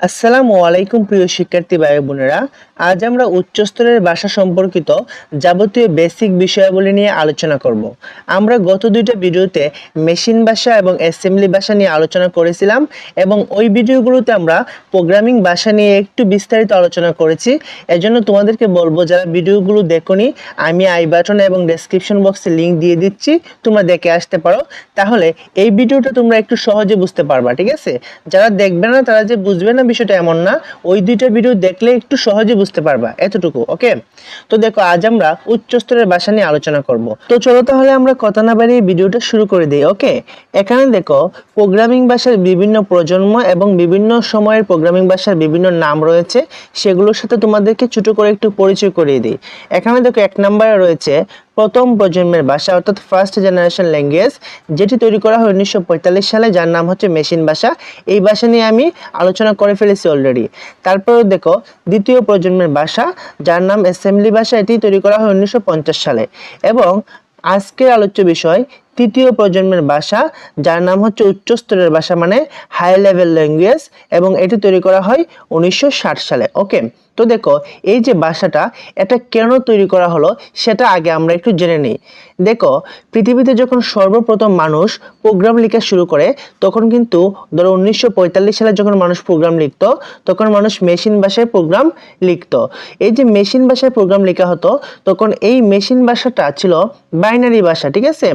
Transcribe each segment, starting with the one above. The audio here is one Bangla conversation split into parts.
আসসালামু আলাইকুম প্রিয় শিক্ষার্থী ভাই বোনেরা। আজ আমরা উচ্চ স্তরের ভাষা সম্পর্কিত যাবতীয় বেসিক বিষয়াবলী নিয়ে আলোচনা করব। আমরা গত দুইটা ভিডিওতে মেশিন ভাষা এবং অ্যাসেম্বলি ভাষা নিয়ে আলোচনা করেছিলাম এবং ওই ভিডিওগুলোতে আমরা প্রোগ্রামিং ভাষা নিয়ে একটু বিস্তারিত আলোচনা করেছি। এজন্য তোমাদেরকে বলব, যারা ভিডিওগুলো দেখোনি, আমি আই বাটন এবং ডেসক্রিপশন বক্সে লিংক দিয়ে দিচ্ছি, তোমরা দেখে আসতে পারো। তাহলে এই ভিডিওটা তোমরা একটু সহজে বুঝতে পারবা, ঠিক আছে? যারা দেখবে না, তারা যে বুঝবে না বিষয়টা এমন না, ওই দুইটা ভিডিও দেখলে একটু সহজে বুঝতে পারবা, এতটুকু ওকে তো দেখো, আজ আমরা উচ্চ স্তরের ভাষা নিয়ে আলোচনা করব। তো চলো তাহলে আমরা কথা না বাড়িয়ে ভিডিওটা শুরু করে দিই ওকে এখানে দেখো প্রোগ্রামিং ভাষার বিভিন্ন প্রজন্ম এবং বিভিন্ন সময়ের প্রোগ্রামিং ভাষার বিভিন্ন নাম রয়েছে, সেগুলোর সাথে তোমাদেরকে ছোট করে একটু পরিচয় করিয়ে দিই। এখানে দেখো, এক নম্বরে রয়েছে প্রথম প্রজন্মের ভাষা অর্থাৎ ফার্স্ট জেনারেশন ল্যাঙ্গুয়েজ যেটি তৈরি করা হয় উনিশশো পঁয়তাল্লিশ সালে, যার নাম হচ্ছে মেশিন ভাষা। এই ভাষা নিয়ে আমি আলোচনা করে ফেলেছি অলরেডি তারপরে দেখো, দ্বিতীয় প্রজন্মের ভাষা, যার নাম অ্যাসেম্বলি ভাষা, এটি তৈরি করা হয় উনিশশো পঞ্চাশ সালে। এবং আজকের আলোচ্য বিষয়, তৃতীয় প্রজন্মের ভাষা, যার নাম হচ্ছে উচ্চ স্তরের ভাষা মানে হাই লেভেল ল্যাঙ্গুয়েজ এবং এটি তৈরি করা হয় উনিশশো ষাট সালে। ওকে তো দেখো, এই যে ভাষাটা এটা কেন তৈরি করা হলো সেটা আগে আমরা একটু জেনে নিই। দেখো, পৃথিবীতে যখন সর্বপ্রথম মানুষ প্রোগ্রাম লেখা শুরু করে, তখন কিন্তু ধরো উনিশশো সালে যখন মানুষ প্রোগ্রাম লিখতো, তখন মানুষ মেশিন ভাষায় প্রোগ্রাম লিখতো। এই যে মেশিন ভাষায় প্রোগ্রাম লেখা হতো, তখন এই মেশিন ভাষাটা ছিল বাইনারি ভাষা ঠিক আছে?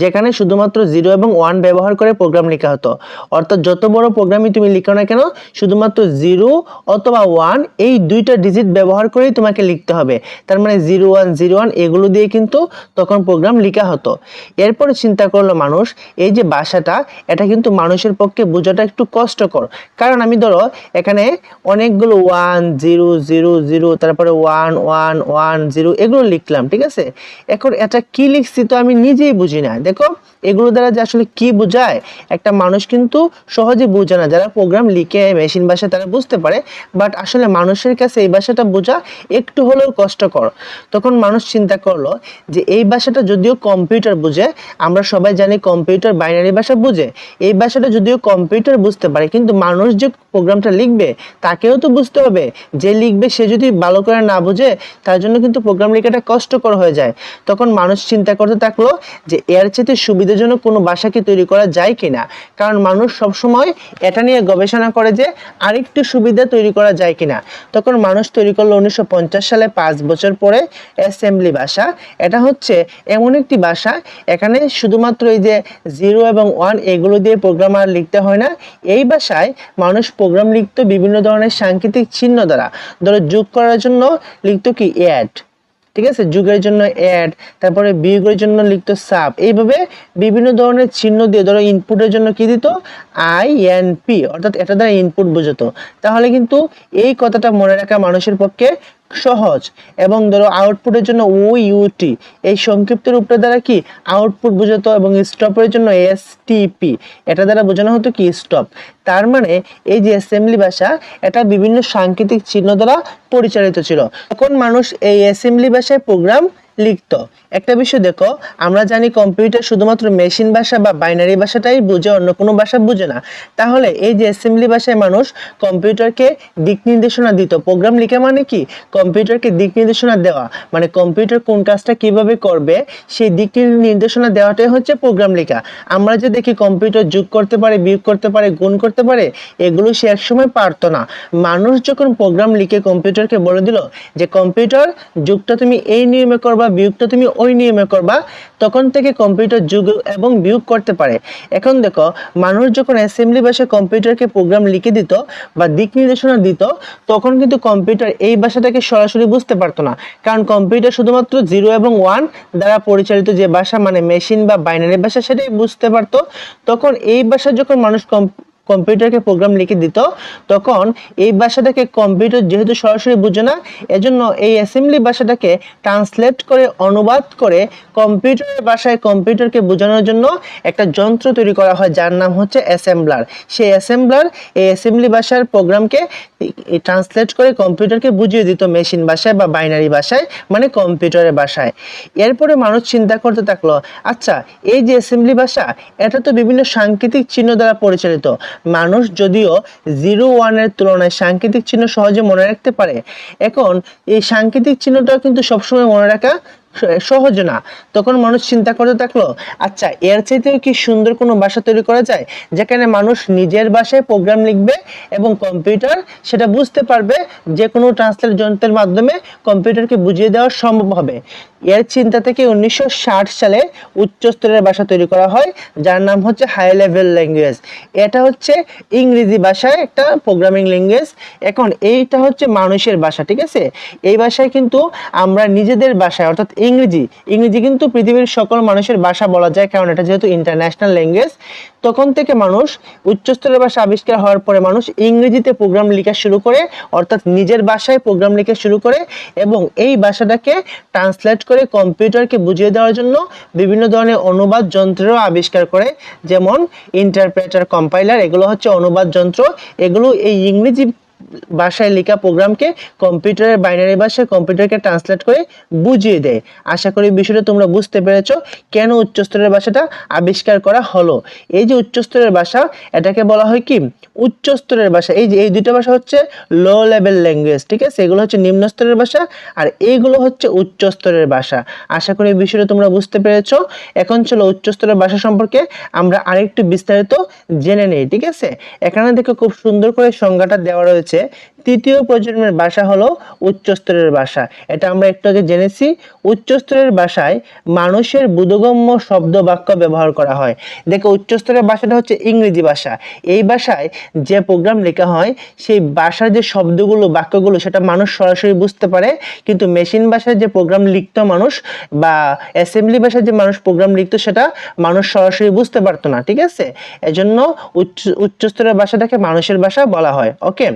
যেখানে শুধুমাত্র জিরো এবং ওয়ান ব্যবহার করে প্রোগ্রাম লেখা হতো। অর্থাৎ যত বড় প্রোগ্রামই তুমি লিখো না কেন, শুধুমাত্র জিরো অথবা ওয়ান এই দুইটা ডিজিট ব্যবহার করেই তোমাকে লিখতে হবে। তার মানে জিরো ওয়ান জিরো ওয়ান এগুলো দিয়ে কিন্তু তখন প্রোগ্রাম লেখা হতো। এরপরে চিন্তা করল মানুষ, এই যে ভাষাটা এটা কিন্তু মানুষের পক্ষে বোঝাটা একটু কষ্টকর। কারণ আমি ধরো, এখানে অনেকগুলো ওয়ান জিরো জিরো জিরো তারপরে ওয়ান ওয়ান ওয়ান জিরো এগুলো লিখলাম, ঠিক আছে? এখন এটা কি লিখছি তো আমি নিজেই বুঝি না। দেখো এগুলো দ্বারা যে আসলে কি বোঝায়, একটা মানুষ কিন্তু সহজে বোঝে না। যারা প্রোগ্রাম লিখে মেশিন ভাষায় তারা বুঝতে পারে বাট আসলে মানুষের কাছে এই ভাষাটা বোঝা একটু হলেও কষ্টকর। তখন মানুষ চিন্তা করল যে, এই ভাষাটা যদিও কম্পিউটার বুঝে, আমরা সবাই জানি কম্পিউটার বাইনারি ভাষা বুঝে, এই ভাষাটা যদিও কম্পিউটার বুঝতে পারে, কিন্তু মানুষ যে প্রোগ্রামটা লিখবে, তাকেও তো বুঝতে হবে। যে লিখবে, সে যদি ভালো করে না বুঝে, তার জন্য কিন্তু প্রোগ্রাম লেখাটা কষ্টকর হয়ে যায়। তখন মানুষ চিন্তা করতে থাকল যে, এর চেয়ে সুবিধাজনক কোনো ভাষা কি তৈরি করা যায় কিনা? কারণ মানুষ সবসময় এটা নিয়ে গবেষণা করে যে আরেকটু সুবিধা তৈরি করা যায় কি না তখন মানুষ তৈরি করল উনিশশো পঞ্চাশ সালে পাঁচ বছর পরে অ্যাসেম্বলি ভাষা এটা হচ্ছে এমন একটি ভাষা এখানে শুধুমাত্র এই যে জিরো এবং ওয়ান এগুলো দিয়ে প্রোগ্রাম আর লিখতে হয় না। এই ভাষায় মানুষ প্রোগ্রাম লিখতো বিভিন্ন ধরনের সাংকেতিক চিহ্ন দ্বারা। ধরো যোগ করার জন্য লিখতো কি অ্যাড ঠিক আছে? যুগের জন্য অ্যাড তারপরে বিয়োগের জন্য লিখতো সাব এইভাবে বিভিন্ন ধরনের চিহ্ন দিয়ে, ধরো ইনপুটের জন্য কি দিত? আই এন পি অর্থাৎ এটা দ্বারা ইনপুট বোঝাতো। তাহলে কিন্তু এই কথাটা মনে রাখা মানুষের পক্ষে সহজ। এবং ধরো আউটপুটের জন্য ও ইউটি এই সংক্ষিপ্ত রূপটা দ্বারা কি আউটপুট বোঝাতো এবং স্টপের জন্য এস টিপি এটা দ্বারা বোঝানো হতো কি স্টপ তার মানে এই যে অ্যাসেম্বলি ভাষা, এটা বিভিন্ন সাংকেতিক চিহ্ন দ্বারা পরিচালিত ছিল। তখন মানুষ এই অ্যাসেম্বলি ভাষায় প্রোগ্রাম লিখতো। একটা বিষয় দেখো, আমরা জানি কম্পিউটার শুধুমাত্র মেশিন ভাষা বা বাইনারি ভাষাটাই বুঝে, অন্য কোনো ভাষা বুঝে না। তাহলে এই যে অ্যাসেম্বলি ভাষায় মানুষ কম্পিউটারকে দিক নির্দেশনা দিত। প্রোগ্রাম লিখা মানে কি? কম্পিউটারকে দিক নির্দেশনা দেওয়া। মানে কম্পিউটার কোন কাজটা কীভাবে করবে, সেই দিক নির্দেশনা দেওয়াটাই হচ্ছে প্রোগ্রাম লেখা। আমরা যে দেখি কম্পিউটার যোগ করতে পারে, বিয়োগ করতে পারে, গুণ করতে পারে, এগুলো সে একসময় পারতো না। মানুষ যখন প্রোগ্রাম লিখে কম্পিউটারকে বলে দিল যে, কম্পিউটার, যুগটা তুমি এই নিয়মে করবা বিয়োগটা তুমি ওই নিয়মে করবা, তখন থেকে কম্পিউটার যুগ এবং বিয়োগ করতে পারে। এখন দেখো, মানুষ যখন অ্যাসেম্বলি ভাষায় কম্পিউটারকে প্রোগ্রাম লিখে দিত বা দিক নির্দেশনা দিত, তখন কিন্তু কম্পিউটার এই ভাষাটাকে সরাসরি বুঝতে পারতো না। কারণ কম্পিউটার শুধুমাত্র জিরো এবং ওয়ান দ্বারা পরিচালিত যে ভাষা মানে মেশিন বা বাইনারি ভাষা, সেটাই বুঝতে পারতো। তখন এই ভাষা যখন মানুষ কম্পিউটারকে প্রোগ্রাম লিখে দিত, তখন এই ভাষাটাকে কম্পিউটার যেহেতু সরাসরি বুঝে না, এজন্য এই অ্যাসেম্বলি ভাষাটাকে ট্রান্সলেট করে, অনুবাদ করে কম্পিউটারের ভাষায় কম্পিউটারকে বোঝানোর জন্য একটা যন্ত্র তৈরি করা হয়, যার নাম হচ্ছে অ্যাসেম্বলার সেই অ্যাসেম্বলার এই অ্যাসেম্বলি ভাষার প্রোগ্রামকে ট্রান্সলেট করে কম্পিউটারকে বুঝিয়ে দিত মেশিন ভাষায় বা বাইনারি ভাষায় মানে কম্পিউটারের ভাষায়। এরপরে মানুষ চিন্তা করতে থাকল আচ্ছা এই যে অ্যাসেম্বলি ভাষা, এটা তো বিভিন্ন সাংকেতিক চিহ্ন দ্বারা পরিচালিত। মানুষ যদিও জিরো ওয়ানের তুলনায় সাংকেতিক চিহ্ন সহজে মনে রাখতে পারে। এখন এই সাংকেতিক চিহ্নটা কিন্তু সবসময় মনে রাখা সহজ না। তখন মানুষ চিন্তা করতে থাকল আচ্ছা এর চাইতেও কি সুন্দর কোনো ভাষা তৈরি করা যায়? যেখানে মানুষ নিজের ভাষায় প্রোগ্রাম লিখবে এবং কম্পিউটার সেটা বুঝতে পারবে যে কোনো ট্রান্সলেট যন্ত্রের মাধ্যমে কম্পিউটারকে বুঝিয়ে দেওয়া সম্ভব হবে। এর চিন্তা থেকে উনিশশো ষাট সালে উচ্চ স্তরের ভাষা তৈরি করা হয়, যার নাম হচ্ছে হাই লেভেল ল্যাঙ্গুয়েজ এটা হচ্ছে ইংরেজি ভাষায় একটা প্রোগ্রামিং ল্যাঙ্গুয়েজ এখন এইটা হচ্ছে মানুষের ভাষা, ঠিক আছে? এই ভাষায় কিন্তু আমরা নিজেদের ভাষায়, অর্থাৎ ইংরেজি ইংরেজি কিন্তু পৃথিবীর সকল মানুষের ভাষা বলা যায়, কারণ এটা যেহেতু ইন্টারন্যাশনাল ল্যাঙ্গুয়েজ তখন থেকে মানুষ উচ্চস্তরের ভাষা আবিষ্কার হওয়ার পরে মানুষ ইংরেজিতে প্রোগ্রাম লেখা শুরু করে, অর্থাৎ নিজের ভাষায় প্রোগ্রাম লিখে শুরু করে এবং এই ভাষাটাকে ট্রান্সলেট করে কম্পিউটারকে বুঝিয়ে দেওয়ার জন্য বিভিন্ন ধরনের অনুবাদ যন্ত্রেরও আবিষ্কার করে, যেমন ইন্টারপ্রেটার কম্পাইলার এগুলো হচ্ছে অনুবাদ যন্ত্র। এগুলো এই ইংরেজি ভাষায় লেখা প্রোগ্রামকে কম্পিউটারের বাইনারি ভাষায় কম্পিউটারকে ট্রান্সলেট করে বুঝিয়ে দেয়। আশা করি বিষয়টা তোমরা বুঝতে পেরেছ কেন উচ্চস্তরের ভাষাটা আবিষ্কার করা হলো। এই যে উচ্চস্তরের ভাষা, এটাকে বলা হয় কি? উচ্চস্তরের ভাষা। এই যে, এই দুটো ভাষা হচ্ছে লো লেভেল ল্যাঙ্গুয়েজ ঠিক আছে? এগুলো হচ্ছে নিম্ন স্তরের ভাষা আর এইগুলো হচ্ছে উচ্চ স্তরের ভাষা। আশা করি বিষয়টা তোমরা বুঝতে পেরেছ। এখন চলো উচ্চ স্তরের ভাষা সম্পর্কে আমরা আরেকটু বিস্তারিত জেনে নেই, ঠিক আছে? এখানে দেখো খুব সুন্দর করে সংজ্ঞাটা দেওয়া রয়েছে। তৃতীয় প্রজন্মের ভাষা হলো উচ্চস্তরের ভাষা। এটা আমরা একটু আগে জেনেছি, উচ্চস্তরের ভাষায় মানুষের বোধগম্য শব্দ বাক্য ব্যবহার করা হয়। দেখো, উচ্চস্তরের ভাষাটা হচ্ছে ইংরেজি ভাষা। এই ভাষায় যে প্রোগ্রাম লেখা হয়, সেই ভাষার যে শব্দগুলো, বাক্যগুলো, সেটা মানুষ সরাসরি বুঝতে পারে। কিন্তু মেশিন ভাষায় যে প্রোগ্রাম লিখতো মানুষ বা অ্যাসেম্বলি ভাষায় যে মানুষ প্রোগ্রাম লিখতো, সেটা মানুষ সরাসরি বুঝতে পারতো না, ঠিক আছে? এজন্য উচ্চ, উচ্চস্তরের ভাষাটাকে মানুষের ভাষা বলা হয় ওকে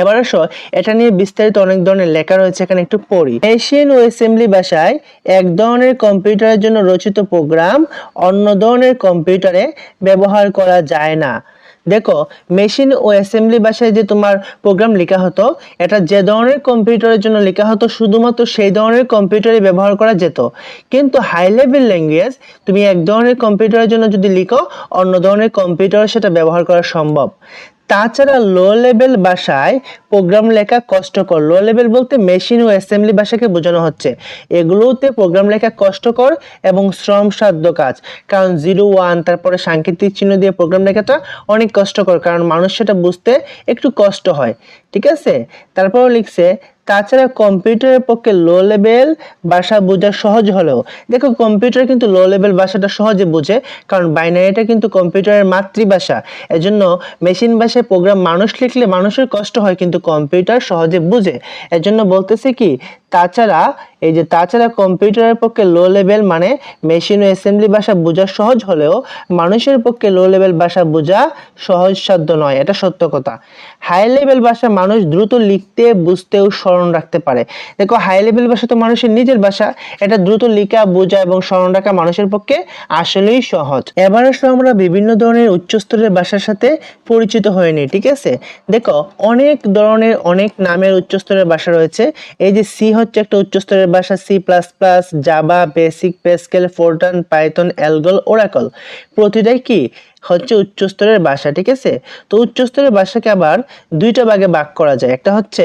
এবার আসো, এটা নিয়ে বিস্তারিত অনেক ধরনের লেখা রয়েছে, এখানে একটু পড়ি। মেশিন ও অ্যাসেম্বলি ভাষায় এক ধরনের কম্পিউটারের জন্য রচিত প্রোগ্রাম অন্য ধরনের কম্পিউটারে ব্যবহার করা যায় না। দেখো মেশিন ও অ্যাসেম্বলি ভাষায় যে তোমার প্রোগ্রাম লেখা হতো, এটা যে ধরনের কম্পিউটারের জন্য লেখা হতো, শুধুমাত্র সেই ধরনের কম্পিউটারে ব্যবহার করা যেত। কিন্তু হাই লেভেল ল্যাঙ্গুয়েজ তুমি এক ধরনের কম্পিউটারের জন্য যদি লিখো, অন্য ধরনের কম্পিউটারে সেটা ব্যবহার করা সম্ভব। তাছাড়া লো লেভেল ভাষায় প্রোগ্রাম লেখা কষ্টকর। লো লেভেল বলতে মেশিন ও অ্যাসেম্বলি ভাষাকে বোঝানো হচ্ছে। এগুলোতে প্রোগ্রাম লেখা কষ্টকর এবং শ্রমসাধ্য কাজ। কারণ জিরো ওয়ান তারপরে সাংকেতিক চিহ্ন দিয়ে প্রোগ্রাম লেখাটা অনেক কষ্টকর। কারণ মানুষ সেটা বুঝতে একটু কষ্ট হয়। ঠিক আছে? তারপরেও লিখছে তাছাড়া কম্পিউটারের পক্ষে লো লেভেল ভাষা বোঝা সহজ হলেও, দেখো কম্পিউটার কিন্তু লো লেভেল ভাষাটা সহজে বোঝে, কারণ বাইনারিটা কিন্তু কম্পিউটারের মাতৃভাষা। এজন্য মেশিন ভাষায় প্রোগ্রাম মানুষ লিখলে মানুষের কষ্ট হয়, কিন্তু কম্পিউটার সহজে বুঝে। এজন্য বলতেছে কি, তাছাড়া, এই যে তাছাড়া কম্পিউটারের পক্ষে লো লেভেল মানে মেশিন ও অ্যাসেম্বলি ভাষা বোঝা সহজ হলেও, মানুষের পক্ষে লো লেভেল ভাষা বোঝা সহজসাধ্য নয়, এটা সত্য কথা। হাই লেভেল ভাষা মানুষ দ্রুত লিখতে বুঝতে ও স্মরণ রাখতে পারে। দেখো হাই লেভেল ভাষা তো মানুষের নিজের ভাষা। এটা দ্রুত লেখা, বোঝা এবং স্মরণ রাখা মানুষের পক্ষে আসলেই সহজ। এবার আসলে আমরা বিভিন্ন ধরনের উচ্চস্তরের ভাষার সাথে পরিচিত হয়ে নিই ঠিক আছে? দেখো, অনেক ধরনের, অনেক নামের উচ্চস্তরের ভাষা রয়েছে। এই যে সি হচ্ছে একটা উচ্চস্তরের ভাষা C plus plus Java BASIC Pascal Fortran Python Algol Oracle প্রতিটাই কি? হচ্ছে উচ্চস্তরের ভাষা ঠিক আছে? তো উচ্চস্তরের ভাষাকে আবার দুইটা ভাগে ভাগ করা যায়। একটা হচ্ছে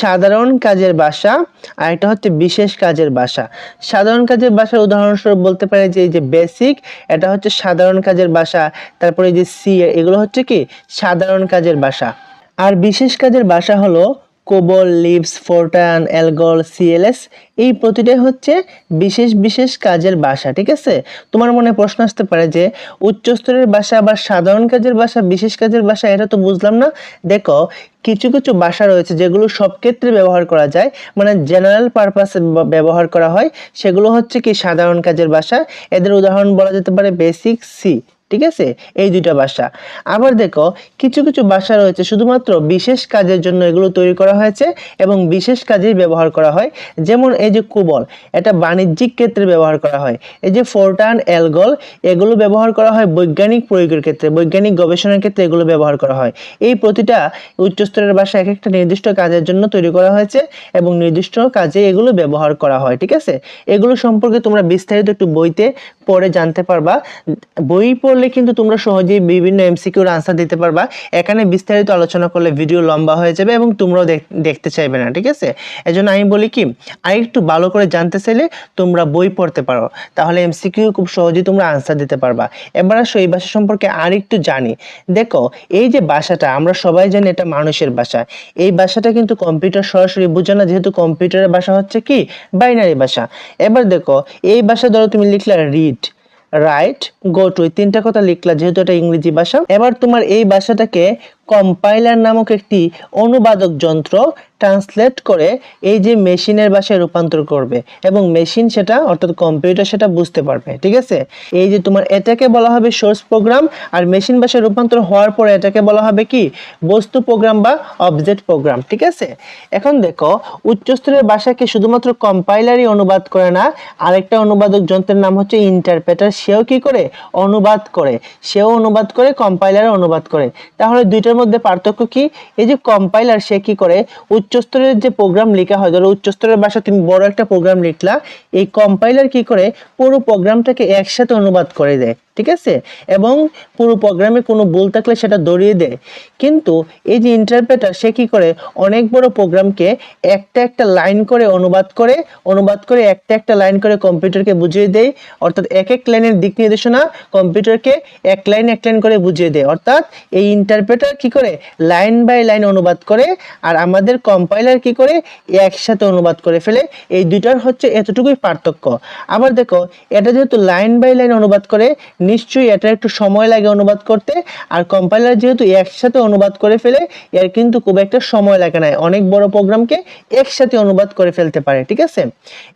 সাধারণ কাজের ভাষা আর একটা হচ্ছে বিশেষ কাজের ভাষা সাধারণ কাজের ভাষার উদাহরণস্বরূপ বলতে পারে যে এই যে বেসিক এটা হচ্ছে সাধারণ কাজের ভাষা তারপরে এই যে সি এগুলো হচ্ছে কি? সাধারণ কাজের ভাষা আর বিশেষ কাজের ভাষা হলো কোবল, লিভস, ফোরটান অ্যালগল সিএলএস, এই প্রতিটাই হচ্ছে বিশেষ বিশেষ কাজের বাসা, ঠিক আছে? তোমার মনে প্রশ্ন আসতে পারে যে উচ্চস্তরের বাসা বা সাধারণ কাজের বাসা, বিশেষ কাজের বাসা, এটা তো বুঝলাম না। দেখো, কিছু কিছু বাসা রয়েছে যেগুলো সব ক্ষেত্রে ব্যবহার করা যায়। মানে জেনারেল পারপাসে ব্যবহার করা হয়। সেগুলো হচ্ছে কি সাধারণ কাজের বাসা। এদের উদাহরণ বলা যেতে পারে বেসিক সি ঠিক আছে? এই দুইটা ভাষা আবার দেখো, কিছু কিছু বাসা রয়েছে, শুধুমাত্র বিশেষ কাজের জন্য এগুলো তৈরি করা হয়েছে এবং বিশেষ কাজেই ব্যবহার করা হয়। যেমন এই যে কুবল, এটা বাণিজ্যিক ক্ষেত্রে ব্যবহার করা হয়। এই যে ফোরটান অ্যালগল এগুলো ব্যবহার করা হয় বৈজ্ঞানিক প্রয়োগের ক্ষেত্রে, বৈজ্ঞানিক গবেষণার ক্ষেত্রে এগুলো ব্যবহার করা হয়। এই প্রতিটা উচ্চস্তরের বাসা এক একটা নির্দিষ্ট কাজের জন্য তৈরি করা হয়েছে এবং নির্দিষ্ট কাজে এগুলো ব্যবহার করা হয়, ঠিক আছে? এগুলো সম্পর্কে তোমরা বিস্তারিত একটু বইতে পড়ে জানতে পারবা। বই পড়লে কিন্তু তোমরা সহজেই বিভিন্ন এমসিকিউর আনসার দিতে পারবা। এখানে বিস্তারিত আলোচনা করলে ভিডিও লম্বা হয়ে যাবে এবং তোমরাও দেখ- দেখতে চাইবে না, ঠিক আছে? এজন্য আমি বলি কি, আরেকটু ভালো করে জানতে চাইলে তোমরা বই পড়তে পারো। তাহলে এমসিকিউ খুব সহজেই তোমরা আনসার দিতে পারবা। এবার আসো, এই ভাষা সম্পর্কে আরেকটু জানি। দেখো, এই যে ভাষাটা, আমরা সবাই জানি এটা মানুষের ভাষা। এই ভাষাটা কিন্তু কম্পিউটার সরাসরি বোঝে না, যেহেতু কম্পিউটারের ভাষা হচ্ছে কি? বাইনারি ভাষা। এবার দেখো, এই ভাষা ধরো তুমি লিখলে রিড রাইট গো টু এই তিনটা কথা লিখলা, যেহেতু এটা ইংরেজি ভাষা। এবার তোমার এই ভাষাটাকে কম্পাইলার নামক একটি অনুবাদক যন্ত্র ট্রান্সলেট করে এই যে মেশিনের ভাষায় রূপান্তর করবে এবং মেশিন সেটা, অর্থাৎ কম্পিউটার সেটা বুঝতে পারবে, ঠিক আছে? এই যে তোমার এটাকে বলা হবে সোর্স প্রোগ্রাম, আর মেশিন ভাষায় রূপান্তর হওয়ার পরে এটাকে বলা হবে কি? বস্তু প্রোগ্রাম বা অবজেক্ট প্রোগ্রাম, ঠিক আছে? এখন দেখো, উচ্চস্তরের ভাষাকে শুধুমাত্র কম্পাইলারই অনুবাদ করে না, আরেকটা অনুবাদক যন্ত্রের নাম হচ্ছে ইন্টারপ্রেটার সেও কি করে? অনুবাদ করে। সেও অনুবাদ করে কম্পাইলার অনুবাদ করে। তাহলে দুইটার মধ্যে পার্থক্য কি? এই যে কম্পাইলার সে কি করে? উচ্চস্তরের যে প্রোগ্রাম লেখা হয়, ধরো উচ্চস্তরের ভাষা তুমি বড় একটা প্রোগ্রাম লিখলা, এই কম্পাইলার কি করে পুরো প্রোগ্রামটাকে একসাথে অনুবাদ করে দেয়। ঠিক আছে? এবং পুরো প্রোগ্রামে কোনো ভুল থাকলে সেটা দড়িয়ে দেয়। কিন্তু এই যে ইন্টারপ্রেটার সে কি করে? অনেক বড় প্রোগ্রামকে একটা একটা লাইন করে অনুবাদ করে অনুবাদ করে একটা একটা লাইন করে কম্পিউটারকে বুঝিয়ে দেয়। অর্থাৎ এক এক লাইনের দিক নির্দেশনা কম্পিউটারকে এক লাইন এক লাইন করে বুঝিয়ে দেয়। অর্থাৎ এই ইন্টারপ্রেটার কি করে? লাইন বাই লাইন অনুবাদ করে আর আমাদের কম্পাইলার কি করে? একসাথে অনুবাদ করে ফেলে। এই দুইটার হচ্ছে এতটুকুই পার্থক্য। আবার দেখো, এটা যেহেতু লাইন বাই লাইন অনুবাদ করে নিশ্চয়ই এটা একটু সময় লাগে অনুবাদ করতে। আর কম্পাইলার যেহেতু একসাথে অনুবাদ করে ফেলে, এর কিন্তু খুব একটা সময় লাগে না। অনেক বড় প্রোগ্রামকে একসাথে অনুবাদ করে ফেলতে পারে, ঠিক আছে?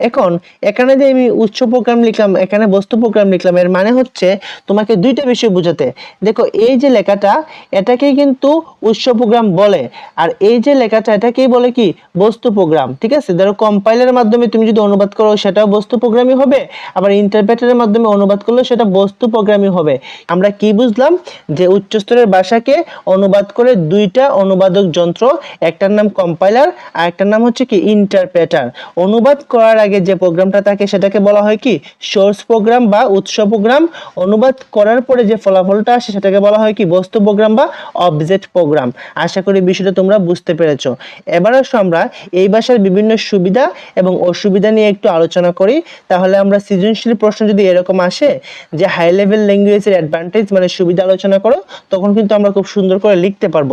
এখন, এখানে যে আমি উচ্চ প্রোগ্রাম লিখলাম, এখানে বস্তু প্রোগ্রাম লিখলাম, এর মানে হচ্ছে তোমাকে দুইটা বিষয় বোঝাতে। দেখো, এই যে লেখাটা, এটাকেই কিন্তু উৎস প্রোগ্রাম বলে। আর এই যে লেখাটা, এটাকেই বলে কি? বস্তু প্রোগ্রাম ঠিক আছে? ধরো কম্পাইলারের মাধ্যমে তুমি যদি অনুবাদ করো, সেটাও বস্তু প্রোগ্রামই হবে। আবার ইন্টারপ্রেটারের মাধ্যমে অনুবাদ করলেও সেটা বস্তু প্রোগ্রামই হবে। আমরা কি বুঝলাম? যে উচ্চস্তরের ভাষাকে অনুবাদ করে দুইটা অনুবাদক যন্ত্র, একটার নাম কম্পাইলার আর একটার নাম হচ্ছে কি ইন্টারপ্রেটার অনুবাদ করার আগে যে প্রোগ্রামটা থাকে সেটাকে বলা হয় কি সোর্স প্রোগ্রাম বা উৎস প্রোগ্রাম অনুবাদ করার পরে যে ফলাফলটা আসে সেটাকে বলা হয় কি বস্তু প্রোগ্রাম বা অবজেক্ট প্রোগ্রাম আশা করি বিষয়টা তোমরা বুঝতে পেরেছ। এবার আসো আমরা এই ভাষার বিভিন্ন সুবিধা এবং অসুবিধা নিয়ে একটু আলোচনা করি। তাহলে আমরা সৃজনশীল প্রশ্ন যদি এরকম আসে যে হাই লেভেল ল্যাঙ্গুয়েজের অ্যাডভান্টেজ মানে সুবিধা আলোচনা করো, তখন কিন্তু আমরা খুব সুন্দর করে লিখতে পারব।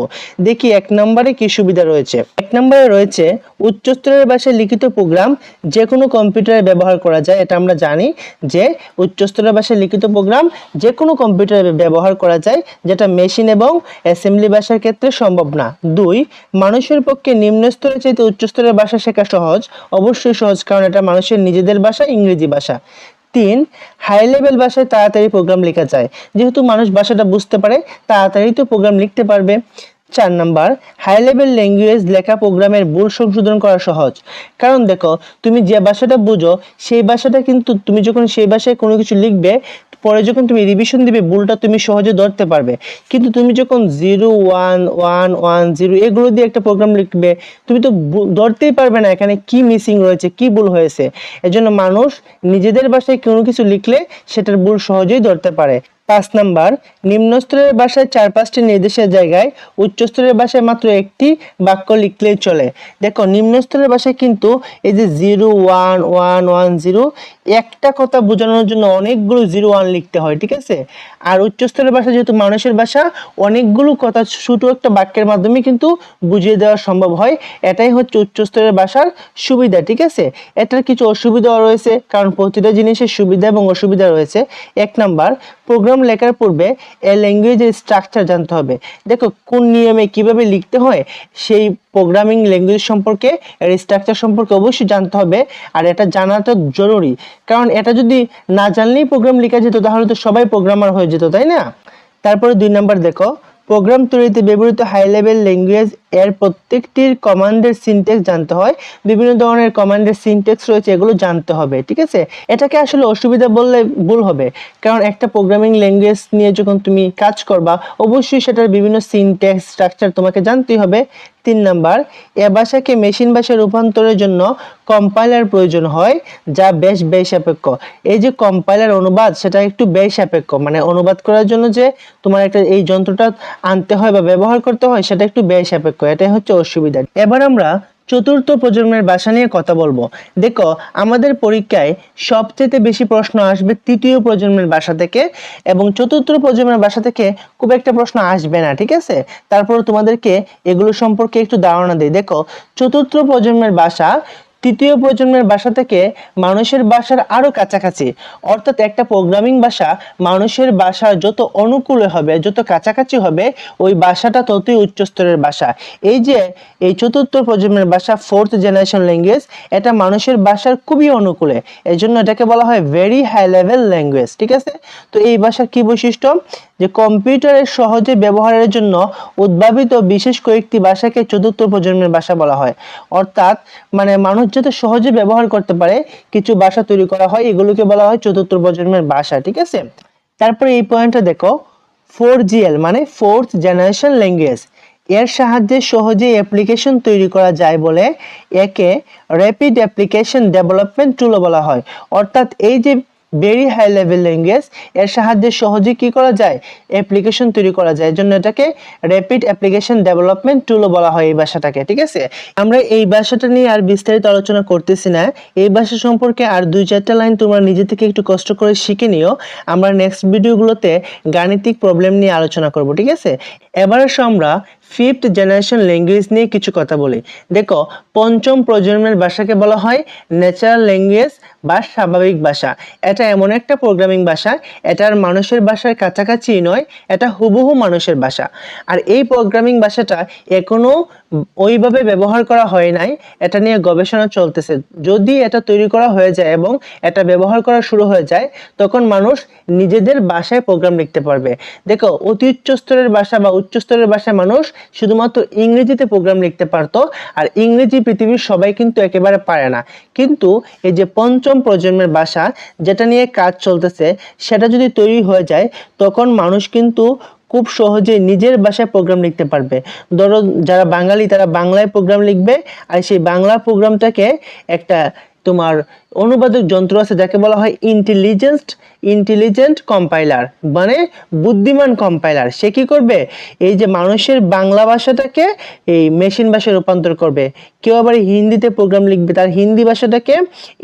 দেখি এক নম্বরে কি সুবিধা রয়েছে। এক নম্বরে রয়েছে, উচ্চস্তরের ভাষায় লিখিত প্রোগ্রাম যে কোনো কম্পিউটারে ব্যবহার করা যায়, এটা আমরা জানি যে উচ্চস্তরের ভাষায় লিখিত প্রোগ্রাম যে কোনো কম্পিউটারে ব্যবহার করা যায়, যেটা মেশিন এবং অ্যাসেম্বলি ভাষার ক্ষেত্রে সম্ভব না। দুই, মানুষের পক্ষে নিম্ন স্তরের চাইতে উচ্চস্তরের ভাষা শেখা সহজ, অবশ্যই সহজ, কারণ এটা মানুষের নিজেদের ভাষা, ইংরেজি ভাষা। তিন হাই লেভেল ভাষায় তাড়াতাড়ি প্রোগ্রাম লেখা যায়। যেহেতু মানুষ ভাষাটা বুঝতে পারে, তাড়াতাড়ি তো প্রোগ্রাম লিখতে পারবে। চার নাম্বার হাই লেভেল ল্যাঙ্গুয়েজ লেখা প্রোগ্রামের ভুল সংশোধন করা সহজ। কারণ দেখো, তুমি যে ভাষাটা বুঝো, সেই ভাষাটা কিন্তু তুমি যখন সেই ভাষায় কোনো কিছু লিখবে পরে যখন তুমি রিভিশন দিবে, ভুলটা তুমি সহজে ধরতে পারবে। কিন্তু তুমি যখন zero one one one zero এগুলো দিয়ে একটা প্রোগ্রাম লিখবে, তুমি তো ধরতেই পারবে না এখানে কি মিসিং রয়েছে, কি ভুল হয়েছে। এজন্য মানুষ নিজেদের ভাষায় কোনো কিছু লিখলে সেটার ভুল সহজেই ধরতে পারে। পাঁচ নাম্বার নিম্ন স্তরের ভাষায় চার পাঁচটি নির্দেশের জায়গায় উচ্চ স্তরের ভাষায় মাত্র একটি বাক্য লিখলেই চলে। দেখো নিম্ন স্তরের ভাষায় কিন্তু এই যে zero, one one one, zero, একটা কথা বোঝানোর জন্য অনেকগুলো জিরো, ওয়ান লিখতে হয়, ঠিক আছে? আর উচ্চ স্তরের ভাষা যেহেতু মানুষের ভাষা, অনেকগুলো কথা ছোট একটা বাক্যের মাধ্যমে কিন্তু বুঝিয়ে দেওয়া সম্ভব হয়। এটাই হচ্ছে উচ্চ স্তরের ভাষার সুবিধা, ঠিক আছে? এটার কিছু অসুবিধাও রয়েছে, কারণ প্রতিটা জিনিসের সুবিধা এবং অসুবিধা রয়েছে। এক নাম্বার, প্রোগ্রাম লেখার পূর্বে এ ল্যাঙ্গুয়েজের স্ট্রাকচার জানতে হবে। দেখো, কোন নিয়মে কীভাবে লিখতে হয়, সেই প্রোগ্রামিং ল্যাঙ্গুয়েজ সম্পর্কে, এর স্ট্রাকচার সম্পর্কে অবশ্যই জানতে হবে, আর এটা জানা তো জরুরি। কারণ এটা যদি না জানলেই প্রোগ্রাম লেখা যেত, তাহলে তো সবাই প্রোগ্রামার হয়ে যেত, তাই না? তারপরে দুই নাম্বার দেখো প্রোগ্রাম তৈরিতে ব্যবহৃত হাই লেভেল ল্যাঙ্গুয়েজ এর প্রত্যেকটির কমান্ডের সিনটেক্স জানতে হয়। বিভিন্ন ধরনের কমান্ডের সিনটেক্স রয়েছে, এগুলো জানতে হবে, ঠিক আছে? এটাকে আসলে অসুবিধা বললে ভুল হবে, কারণ একটা প্রোগ্রামিং ল্যাঙ্গুয়েজ নিয়ে যখন তুমি কাজ করবা, অবশ্যই সেটার বিভিন্ন সিনটেক্স স্ট্রাকচার তোমাকে জানতেই হবে। তিন নাম্বার, এ ভাষাকে মেশিন ভাষায় রূপান্তরের জন্য কম্পাইলার প্রয়োজন হয়, যা বেশ ব্যয় সাপেক্ষ এই যে কম্পাইলার অনুবাদ, সেটা একটু ব্যয় সাপেক্ষ মানে অনুবাদ করার জন্য যে তোমার একটা এই যন্ত্রটা আনতে হয় বা ব্যবহার করতে হয়, সেটা একটু ব্যয় সাপেক্ষ এটাই হচ্ছে অসুবিধা। এবার আমরা চতুর্থ প্রজন্মের ভাষা নিয়ে কথা বলব। দেখো, আমাদের পরীক্ষায় সবচেয়ে বেশি প্রশ্ন আসবে তৃতীয় প্রজন্মের ভাষা থেকে এবং চতুর্থ প্রজন্মের ভাষা থেকে খুব একটা প্রশ্ন আসবে না, ঠিক আছে? তারপর তোমাদেরকে এগুলো সম্পর্কে একটু ধারণা দিই। দেখো, চতুর্থ প্রজন্মের ভাষা তৃতীয় প্রজন্মের ভাষা থেকে মানুষের ভাষার আরও কাছাকাছি। অর্থাৎ একটা প্রোগ্রামিং ভাষা মানুষের ভাষার যত অনুকূলে হবে, যত কাছাকাছি হবে, ওই ভাষাটা ততই উচ্চস্তরের ভাষা এই যে এই চতুর্থ প্রজন্মের ভাষা ফোর্থ জেনারেশন ল্যাঙ্গুয়েজ এটা মানুষের ভাষার খুবই অনুকূলে। এই জন্য এটাকে বলা হয় ভেরি হাই লেভেল ল্যাঙ্গুয়েজ ঠিক আছে? তো এই ভাষার কি বৈশিষ্ট্য? যে কম্পিউটারের সহজে ব্যবহারের জন্য উদ্ভাবিত বিশেষ কয়েকটি ভাষাকে চতুর্থ প্রজন্মের ভাষা বলা হয়। অর্থাৎ মানে মানুষ যাতে সহজে ব্যবহার করতে পারে, কিছু বাসা তৈরি করা হয়, এগুলোকে বলা হয় চতুর্থ প্রজন্মের বাসা, ঠিক আছে? তারপরে এই পয়েন্টটা দেখো ফোর জিএল মানে ফোর্থ জেনারেশন ল্যাঙ্গুয়েজ এর সাহায্যে সহজেই অ্যাপ্লিকেশন তৈরি করা যায় বলে একে র্যাপিড অ্যাপ্লিকেশন ডেভেলপমেন্ট টুলও বলা হয়। অর্থাৎ এই যে ভেরি হাই লেভেল ল্যাঙ্গুয়েজ এর সাহায্যে সহজে কি করা যায়? অ্যাপ্লিকেশন তৈরি করা যায়। জন্য এটাকে র্যাপিড অ্যাপ্লিকেশন ডেভেলপমেন্ট টুলও বলা হয় এই ভাষাটাকে, ঠিক আছে? আমরা এই ভাষাটা নিয়ে আর বিস্তারিত আলোচনা করতেছি না। এই ভাষা সম্পর্কে আর দুই চারটা লাইন তোমরা নিজে থেকে একটু কষ্ট করে শিখে নিও। আমরা নেক্সট ভিডিওগুলোতে গাণিতিক প্রবলেম নিয়ে আলোচনা করব, ঠিক আছে? এবার আমরা ফিফথ জেনারেশন ল্যাঙ্গুয়েজ নিয়ে কিছু কথা বলি। দেখো, পঞ্চম প্রজন্মের ভাষাকে বলা হয় ন্যাচারাল ল্যাঙ্গুয়েজ বা স্বাভাবিক ভাষা। এটা এমন একটা প্রোগ্রামিং ভাষা, এটার মানুষের ভাষার কাছাকাছি নয়, এটা হুবহু মানুষের ভাষা। আর এই প্রোগ্রামিং ভাষাটা এখনও ওইভাবে ব্যবহার করা হয় নাই। এটা নিয়ে গবেষণা চলতেছে। যদি এটা তৈরি করা হয়ে যায় এবং এটা ব্যবহার করা শুরু হয়ে যায়, তখন মানুষ নিজেদের ভাষায় প্রোগ্রাম লিখতে পারবে। দেখো, অতি উচ্চ স্তরের ভাষা বা উচ্চ স্তরের ভাষায় মানুষ শুধুমাত্র ইংরেজিতে প্রোগ্রাম লিখতে পারতো, আর ইংরেজি পৃথিবীর সবাই কিন্তু একেবারে পারে না। কিন্তু এই যে পঞ্চম প্রজন্মের ভাষা যেটা নিয়ে কাজ চলতেছে, সেটা যদি তৈরি হয়ে যায়, তখন মানুষ কিন্তু খুব সহজে নিজের ভাষায় প্রোগ্রাম লিখতে পারবে। ধরো যারা বাঙালি তারা বাংলায় প্রোগ্রাম লিখবে, আর সেই বাংলা প্রোগ্রামটাকে একটা তোমার অনুবাদক যন্ত্র আছে যাকে বলা হয় ইন্টেলিজেন্ট ইন্টেলিজেন্ট কম্পাইলার মানে বুদ্ধিমান কম্পাইলার সে কি করবে? এই যে মানুষের বাংলা ভাষাটাকে এই মেশিন ভাষায় রূপান্তর করবে। কেউ আবার হিন্দিতে প্রোগ্রাম লিখবে, তার হিন্দি ভাষাটাকে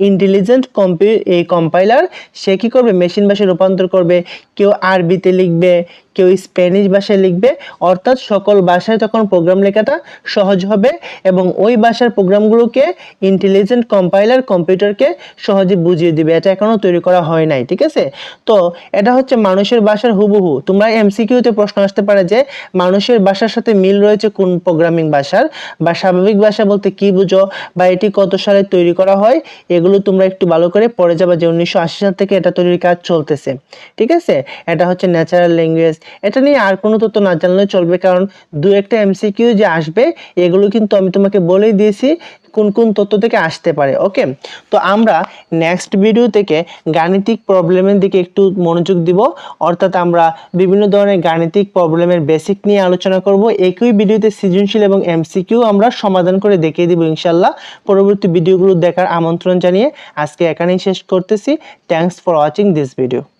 ইন্টেলিজেন্ট কম্পি এই কম্পাইলার সে কি করবে? মেশিন ভাষায় রূপান্তর করবে। কেউ আরবিতে লিখবে, কেউ স্প্যানিশ ভাষায় লিখবে। অর্থাৎ সকল ভাষায় তখন প্রোগ্রাম লেখাটা সহজ হবে এবং ওই ভাষার প্রোগ্রামগুলোকে ইন্টেলিজেন্ট কম্পাইলার কম্পিউটারকে সহজে বুঝিয়ে দিবে, এটা এখনও তৈরি করা হয় নাই, ঠিক আছে? তো এটা হচ্ছে মানুষের ভাষার হুবহু। তোমরা এমসিকিউতে প্রশ্ন আসতে পারে যে, মানুষের ভাষার সাথে মিল রয়েছে কোন প্রোগ্রামিং ভাষার বা স্বাভাবিক ভাষা বলতে কি বুঝো? বা এটি কত সালে তৈরি করা হয়? এগুলো তোমরা একটু ভালো করে পড়ে যাবে যে উনিশশো আশি সাল থেকে এটা তৈরির কাজ চলতেছে। ঠিক আছে? এটা হচ্ছে ন্যাচারাল ল্যাঙ্গুয়েজ এটা নিয়ে আর কোনো তথ্য না জানলে চলবে, কারণ দু একটা এমসিকিউ যে আসবে, এগুলো কিন্তু আমি তোমাকে বলেই দিয়েছি কোন কোন তথ্য থেকে আসতে পারে ওকে তো আমরা নেক্সট ভিডিও থেকে গাণিতিক প্রবলেমের দিকে একটু মনোযোগ দিব, অর্থাৎ আমরা বিভিন্ন ধরনের গাণিতিক প্রবলেমের বেসিক নিয়ে আলোচনা করব। একই ভিডিওতে সৃজনশীল এবং এমসিকিউ আমরা সমাধান করে দেখিয়ে দিব ইনশাল্লাহ পরবর্তী ভিডিওগুলো দেখার আমন্ত্রণ জানিয়ে আজকে এখানেই শেষ করতেছি। Thanks for watching this video